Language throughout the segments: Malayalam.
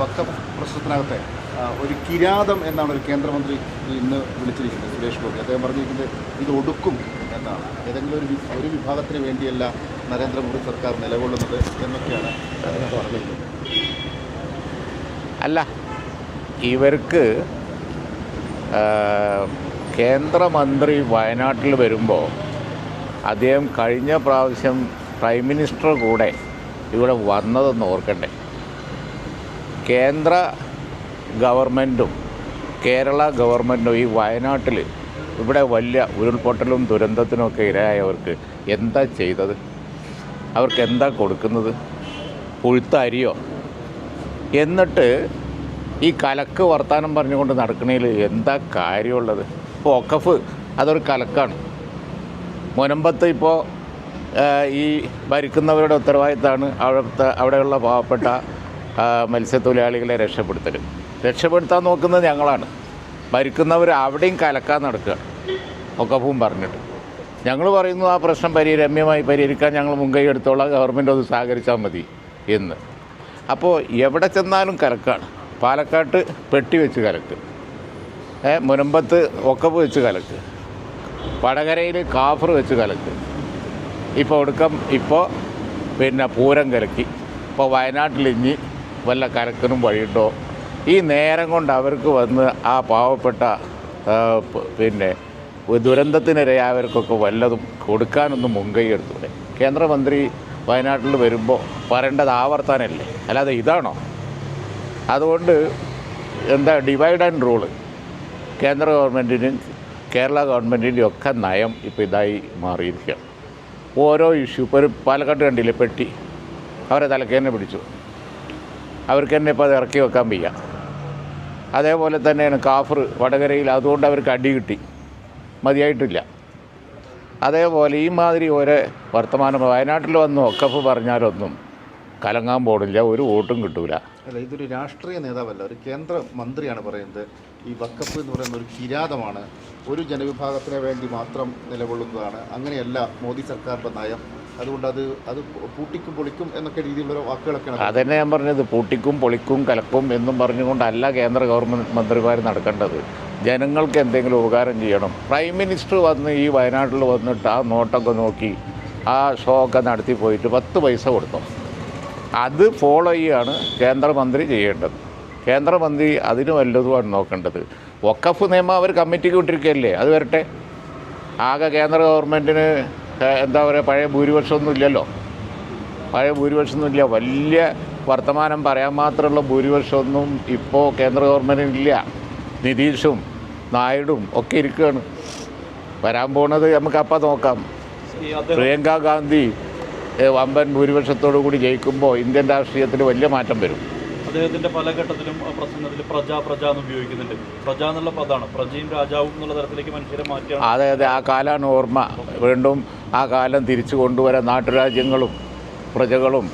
വക്കഫ് പ്രശ്നത്തിനകത്തെ ഒരു കിരാതം എന്നാണ് ഒരു കേന്ദ്രമന്ത്രി ഇന്ന് വിളിച്ചിരിക്കുന്നത് സുരേഷ് ഗോപി. അദ്ദേഹം പറഞ്ഞിരിക്കുന്നത് ഇത് ഒടുക്കും എന്നാണ്. ഏതെങ്കിലും ഒരു ഒരു വിഭാഗത്തിന് വേണ്ടിയല്ല നരേന്ദ്രമോദി സർക്കാർ നിലകൊള്ളുന്നത് എന്നൊക്കെയാണ് അദ്ദേഹം പറഞ്ഞിരിക്കുന്നത്. അല്ല ഇവർക്ക് കേന്ദ്രമന്ത്രി വയനാട്ടിൽ വരുമ്പോൾ അദ്ദേഹം കഴിഞ്ഞ പ്രാവശ്യം പ്രൈം മിനിസ്റ്റർ കൂടെ ഇവിടെ വന്നതെന്ന് ഓർക്കണ്ടേ. കേന്ദ്ര ഗവൺമെന്റും കേരള ഗവൺമെന്റും ഈ വയനാട്ടിൽ ഇവിടെ വലിയ ഉരുൾപൊട്ടലും ദുരന്തത്തിനുമൊക്കെ ഇരയായവർക്ക് എന്താ ചെയ്തത്? അവർക്ക് എന്താ കൊടുക്കുന്നത്? പുഴുത്ത അരിയോ എന്നിട്ട് ഈ കലക്ക് വർത്താനം പറഞ്ഞുകൊണ്ട് നടക്കണതിൽ എന്താ കാര്യമുള്ളത്? ഇപ്പോൾ ഒക്കഫ് അതൊരു കലക്കാണ്. മുനമ്പത്ത് ഇപ്പോൾ ഈ ഭരിക്കുന്നവരുടെ ഉത്തരവാദിത്തമാണ് അവിടുത്തെ അവിടെയുള്ള പാവപ്പെട്ട മത്സ്യത്തൊഴിലാളികളെ രക്ഷപ്പെടുത്തൽ രക്ഷപ്പെടുത്താൻ നോക്കുന്നത് ഞങ്ങളാണ്. ഭരിക്കുന്നവർ അവിടെയും കലക്കാൻ നടക്കുക ഒക്കഫും പറഞ്ഞിട്ട്. ഞങ്ങൾ പറയുന്നു ആ പ്രശ്നം പരി രമ്യമായി പരിഹരിക്കാൻ ഞങ്ങൾ മുൻകൈ എടുത്തോളാം ഗവൺമെന്റ് ഒന്ന് സഹകരിച്ചാൽ മതി എന്ന്. അപ്പോൾ എവിടെ ചെന്നാലും കലക്കാണ്. പാലക്കാട്ട് പെട്ടി വെച്ച് കലക്ക്. മുനമ്പത്ത് ഒക്കപ്പ് വെച്ച് കലക്ക്. വടകരയിൽ കാഫർ വെച്ച് കലക്ക്. ഇപ്പോൾ ഒടുക്കം ഇപ്പോൾ പിന്നെ പൂരം കലക്കി. ഇപ്പോൾ വയനാട്ടിൽ ഇഞ്ഞി വല്ല കലക്കനും വഴിയിട്ടോ ഈ നേരം കൊണ്ട് അവർക്ക് വന്ന് ആ പാവപ്പെട്ട പിന്നെ ദുരന്തത്തിനിരയായവർക്കൊക്കെ വല്ലതും കൊടുക്കാനൊന്നും മുൻകൈ എടുത്തൂടെ കേന്ദ്രമന്ത്രി വയനാട്ടിൽ വരുമ്പോൾ പറയേണ്ടത് ആവർത്താനല്ലേ? അല്ലാതെ ഇതാണോ? അതുകൊണ്ട് എന്താ ഡിവൈഡ് ആൻഡ് റൂൾ കേന്ദ്ര ഗവൺമെന്റിനും കേരള ഗവൺമെന്റിന്റെയും ഒക്കെ നയം ഇപ്പോൾ ഇതായി മാറിയിരിക്കുകയാണ്. ഓരോ ഇഷ്യൂ ഇപ്പോൾ ഒരു പാലക്കാട്ട് കണ്ടില്ലേ പെട്ടി? അവരെ തലക്കേനെ പിടിച്ചു. അവർക്ക് തന്നെ ഇപ്പോൾ അത് ഇറക്കി വെക്കാൻ വയ്യ. അതേപോലെ തന്നെയാണ് കാഫർ വടകരയിൽ അതുകൊണ്ട് അവർക്ക് അടി കിട്ടി. മതിയായിട്ടില്ല. അതേപോലെ ഈ മാതിരി ഓരോ വർത്തമാനം വയനാട്ടിൽ വന്ന് ഒക്കഫ് പറഞ്ഞാലൊന്നും കലങ്ങാൻ പോടില്ല ഒരു വോട്ടും കിട്ടൂല. അല്ല ഇതൊരു രാഷ്ട്രീയ നേതാവല്ല ഒരു കേന്ദ്ര മന്ത്രിയാണ് പറയുന്നത്. ഈ വക്കപ്പ് എന്ന് പറയുന്ന ഒരു കിരാതമാണ് ഒരു ജനവിഭാഗത്തിന് വേണ്ടി മാത്രം നിലകൊള്ളുന്നതാണ്. അങ്ങനെയല്ല മോദി സർക്കാരിന്റെ നയം. അതുകൊണ്ട് അത് അത് പൂട്ടിക്കും പൊളിക്കും എന്നൊക്കെ രീതിയിലുള്ള വാക്കുകളൊക്കെയാണ് അതന്നെ ഞാൻ പറഞ്ഞത്. പൂട്ടിക്കും പൊളിക്കും കലക്കും എന്നും പറഞ്ഞുകൊണ്ടല്ല കേന്ദ്ര ഗവൺമെന്റ് മന്ത്രിമാർ നടക്കേണ്ടത്. ജനങ്ങൾക്ക് എന്തെങ്കിലും ഉപകാരം ചെയ്യണം. പ്രൈം മിനിസ്റ്റർ വന്ന് ഈ വയനാട്ടിൽ വന്നിട്ട് ആ നോട്ടൊക്കെ നോക്കി ആ ഷോ ഒക്കെ നടത്തി പോയിട്ട് പത്ത് പൈസ കൊടുത്തു. അത് ഫോളോ ചെയ്യുകയാണ് കേന്ദ്രമന്ത്രി ചെയ്യേണ്ടത്. കേന്ദ്രമന്ത്രി അതിന് വല്ലതുമാണ് നോക്കേണ്ടത്. വക്കഫ് നിയമം അവർ കമ്മിറ്റിക്ക് വിട്ടിരിക്കുകയല്ലേ? അത് വരട്ടെ. ആകെ കേന്ദ്ര ഗവൺമെന്റിന് എന്താ പറയുക പഴയ ഭൂരിപക്ഷമൊന്നും ഇല്ലല്ലോ. പഴയ ഭൂരിപക്ഷമൊന്നുമില്ല വലിയ വർത്തമാനം പറയാൻ മാത്രമുള്ള ഭൂരിപക്ഷമൊന്നും ഇപ്പോൾ കേന്ദ്ര ഗവൺമെന്റിനില്ല നിതീഷും നായിഡും ഒക്കെ ഇരിക്കുകയാണ്. വരാൻ പോണത് നമുക്ക് അപ്പം നോക്കാം. പ്രിയങ്ക ഗാന്ധി വമ്പൻ ഭൂരിപക്ഷത്തോടു കൂടി ജയിക്കുമ്പോൾ ഇന്ത്യൻ രാഷ്ട്രീയത്തിൽ വലിയ മാറ്റം വരും. അദ്ദേഹത്തിന്റെ പല ഘട്ടത്തിലും ആ, പ്രസംഗത്തിൽ പ്രജ പ്രജ എന്ന് ഉപയോഗിക്കുന്നുണ്ട്. പ്രജ എന്നുള്ള പദമാണ് പ്രജയും രാജാവും എന്നുള്ള തരത്തിലേക്ക് മനുഷ്യരെ മാറ്റിയാണ് അതെ അതെ. ആ കാലാണ് ഓർമ്മ. വീണ്ടും ആ കാലം തിരിച്ചു കൊണ്ടുവരാൻ നാട്ടുരാജ്യങ്ങളും പ്രജകളും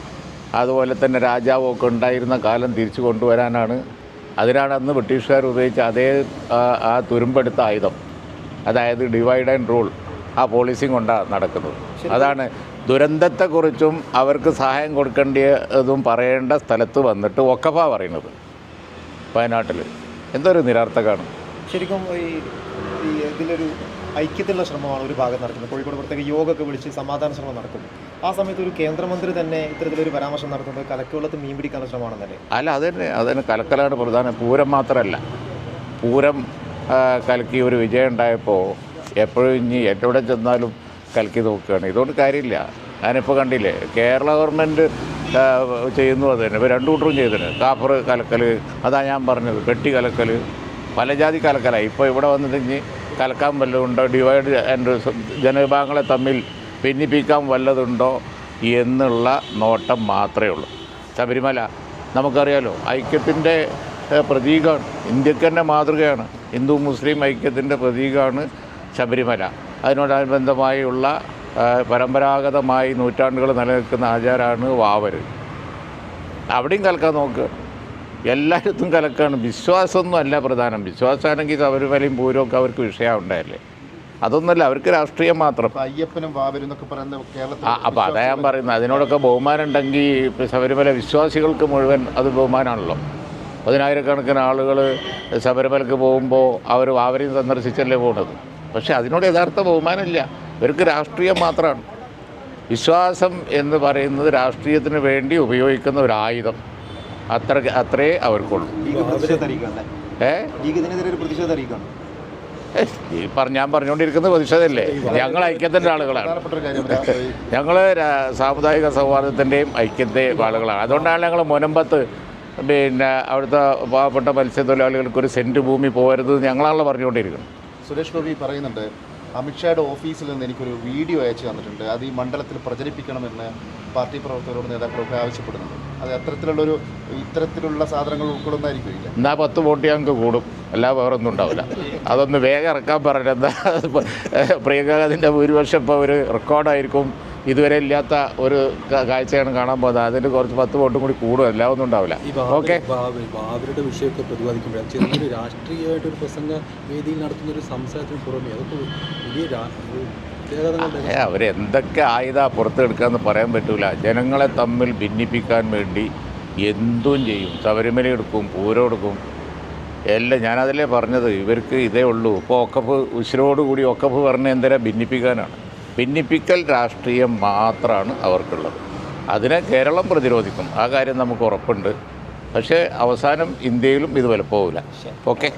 അതുപോലെ തന്നെ രാജാവും ഒക്കെ ഉണ്ടായിരുന്ന കാലം തിരിച്ചു കൊണ്ടുവരാനാണ്. അതിനാണ് അന്ന് ബ്രിട്ടീഷുകാർ ഉപയോഗിച്ച അതേ ആ, ആ തുരുമ്പെടുത്ത ആയുധം. അതായത് ഡിവൈഡ് ആൻഡ് റൂൾ. ആ പോളിസിയും കൊണ്ടാണ് നടക്കുന്നത്. അതാണ് ദുരന്തത്തെക്കുറിച്ചും അവർക്ക് സഹായം കൊടുക്കേണ്ടതും പറയേണ്ട സ്ഥലത്ത് വന്നിട്ട് ഒക്കഫ പറയുന്നത് വയനാട്ടിൽ എന്തൊരു നിരാർത്ഥകമാണ് ശരിക്കും ഈ ഇതിലൊരു ഐക്യത്തിലുള്ള ശ്രമമാണ് ഒരു ഭാഗം നടക്കുന്നത്. കോഴിക്കോട് പുറത്തേക്ക് യോഗമൊക്കെ ഒക്കെ വിളിച്ച് സമാധാന ശ്രമം നടക്കുന്നു ആ സമയത്ത് ഒരു കേന്ദ്രമന്ത്രി തന്നെ ഇത്തരത്തിലൊരു പരാമർശം നടത്തുന്നത് കലക്കുവെള്ളത്ത് മീൻ പിടിക്കാനുള്ള ശ്രമമാണെന്നല്ലേ? അല്ല അതന്നെ അതിന് കലക്കലാണ് പ്രധാനം. പൂരം മാത്രമല്ല. പൂരം കലക്കി ഒരു വിജയം ഉണ്ടായപ്പോൾ എപ്പോഴും ഇനി എവിടെ ചെന്നാലും കലക്കി നോക്കുകയാണ്. ഇതുകൊണ്ട് കാര്യമില്ല. ഞാനിപ്പോൾ കണ്ടില്ലേ കേരള ഗവൺമെന്റ് ചെയ്യുന്നു അത് തന്നെ ഇപ്പോൾ രണ്ടു കൂട്ടരും ചെയ്തിന്. കാപ്പർ കലക്കൽ അതാ ഞാൻ പറഞ്ഞത്. പെട്ടി കലക്കൽ പല ജാതി കലക്കലായി ഇപ്പോൾ ഇവിടെ വന്നിട്ട് ഇനി കലക്കാൻ വല്ലതുണ്ടോ? ഡിവൈഡ് ആൻഡ് ജനവിഭാഗങ്ങളെ തമ്മിൽ ഭിന്നിപ്പിക്കാൻ വല്ലതുണ്ടോ എന്നുള്ള നോട്ടം മാത്രമേ ഉള്ളൂ. ശബരിമല നമുക്കറിയാലോ ഐക്യത്തിന്റെ പ്രതീകമാണ് ഇന്ത്യയ്ക്ക് തന്നെ മാതൃകയാണ്. ഹിന്ദു മുസ്ലിം ഐക്യത്തിന്റെ പ്രതീകമാണ് ശബരിമല. അതിനോടനുബന്ധമായുള്ള പരമ്പരാഗതമായി നൂറ്റാണ്ടുകൾ നിലനിൽക്കുന്ന ആചാരമാണ് വാവർ അവിടെയും കലക്കാൻ നോക്ക്. എല്ലായിടത്തും കലക്കാണ്. വിശ്വാസമൊന്നും അല്ല പ്രധാനം. വിശ്വാസമാണെങ്കിൽ ശബരിമലയും പൂരമൊക്കെ അവർക്ക് വിഷയമുണ്ടായല്ലേ? അതൊന്നുമല്ല അവർക്ക് രാഷ്ട്രീയം മാത്രം. അയ്യപ്പനും വാവരും എന്നൊക്കെ പറയുന്നത് കേരളത്തിൽ ആ അപ്പോൾ അതാ ഞാൻ പറയുന്നത്. അതിനോടൊക്കെ ബഹുമാനം ഉണ്ടെങ്കിൽ ശബരിമല വിശ്വാസികൾക്ക് മുഴുവൻ അത് ബഹുമാനമാണല്ലോ. പതിനായിരക്കണക്കിന് ആളുകൾ ശബരിമലക്ക് പോകുമ്പോൾ അവർ വാവരെയും സന്ദർശിച്ചല്ലേ പോകുന്നത് പക്ഷേ അതിനോട് യഥാർത്ഥ ബഹുമാനമില്ല. ഇവർക്ക് രാഷ്ട്രീയം മാത്രമാണ്. വിശ്വാസം എന്ന് പറയുന്നത് രാഷ്ട്രീയത്തിന് വേണ്ടി ഉപയോഗിക്കുന്ന ഒരു ആയുധം. അത്ര അത്രേ അവർക്കുള്ളൂ. ഏ? ഈ പറഞ്ഞ ഞാൻ പറഞ്ഞുകൊണ്ടിരിക്കുന്നത് പ്രതിഷേധമല്ലേ? ഞങ്ങൾ ഐക്യത്തിന്റെ ആളുകളാണ്. ഞങ്ങൾ സാമുദായിക സൗഹാർദ്ദത്തിന്റെയും ഐക്യത്തെ ആളുകളാണ്. അതുകൊണ്ടാണ് ഞങ്ങൾ മുനമ്പത്ത് പിന്നെ അവിടുത്തെ പാവപ്പെട്ട മത്സ്യത്തൊഴിലാളികൾക്ക് ഒരു സെന്റ് ഭൂമി പോകരുത് ഞങ്ങളാണല്ലോ പറഞ്ഞുകൊണ്ടിരിക്കുന്നത്. സുരേഷ് ഗോപി പറയുന്നുണ്ട് അമിത്ഷായുടെ ഓഫീസിൽ നിന്ന് എനിക്കൊരു വീഡിയോ അയച്ചു തന്നിട്ടുണ്ട്. അത് ഈ മണ്ഡലത്തിൽ പ്രചരിപ്പിക്കണമെന്ന് പാർട്ടി പ്രവർത്തകരോട് നേതാക്കളൊക്കെ ആവശ്യപ്പെടുന്നുണ്ട്. അത് അത്തരത്തിലുള്ളൊരു ഇത്തരത്തിലുള്ള സാധനങ്ങൾ ഉൾക്കൊള്ളുന്നതായിരിക്കും ഇല്ല? എന്നാൽ പത്ത് വോട്ട് ഞങ്ങൾക്ക് കൂടും. അല്ല വേറൊന്നും ഉണ്ടാവില്ല. അതൊന്ന് വേഗം ഇറക്കാൻ പറഞ്ഞത് പ്രിയങ്കാ അതിന്റെ ഭൂരിപക്ഷം ഇപ്പോൾ ഒരു റെക്കോർഡായിരിക്കും ഇതുവരെ ഇല്ലാത്ത ഒരു കാഴ്ചയാണ് കാണാൻ പോകുന്നത്. അതിന് കുറച്ച് പത്ത് വോട്ടും കൂടി കൂടും. എല്ലാം ഒന്നും ഉണ്ടാവില്ല. ഓക്കെ? അവരുടെ വിഷയമൊക്കെ പ്രതിപാദിക്കുമ്പോഴാണ് ചെറിയൊരു രാഷ്ട്രീയമായിട്ട് ഒരു പ്രസംഗ വേദിയിൽ നടത്തുന്ന ഒരു സംസാരത്തിന് പുറമെ അതൊക്കെ വലിയ അവരെന്തൊക്കെ ആയുധ പുറത്തെടുക്കാന്ന് പറയാൻ പറ്റൂല. ജനങ്ങളെ തമ്മിൽ ഭിന്നിപ്പിക്കാൻ വേണ്ടി എന്തും ചെയ്യും. ശബരിമല എടുക്കും പൂരം എടുക്കും. എല്ലാം ഞാനതിലേ പറഞ്ഞത്. ഇവർക്ക് ഇതേ ഉള്ളൂ. ഇപ്പോൾ ഒക്കപ്പ് ഉശിരോടുകൂടി ഒക്കപ്പ് പറഞ്ഞ എന്തിനാ ഭിന്നിപ്പിക്കാനാണ്? ഭിന്നിപ്പിക്കൽ രാഷ്ട്രീയം മാത്രമാണ് അവർക്കുള്ളത്. അതിനെ കേരളം പ്രതിരോധിക്കും. ആ കാര്യം നമുക്ക് ഉറപ്പുണ്ട്. പക്ഷേ അവസാനം ഇന്ത്യയിലും ഇത് വിലപ്പോവില്ല ഓക്കെ.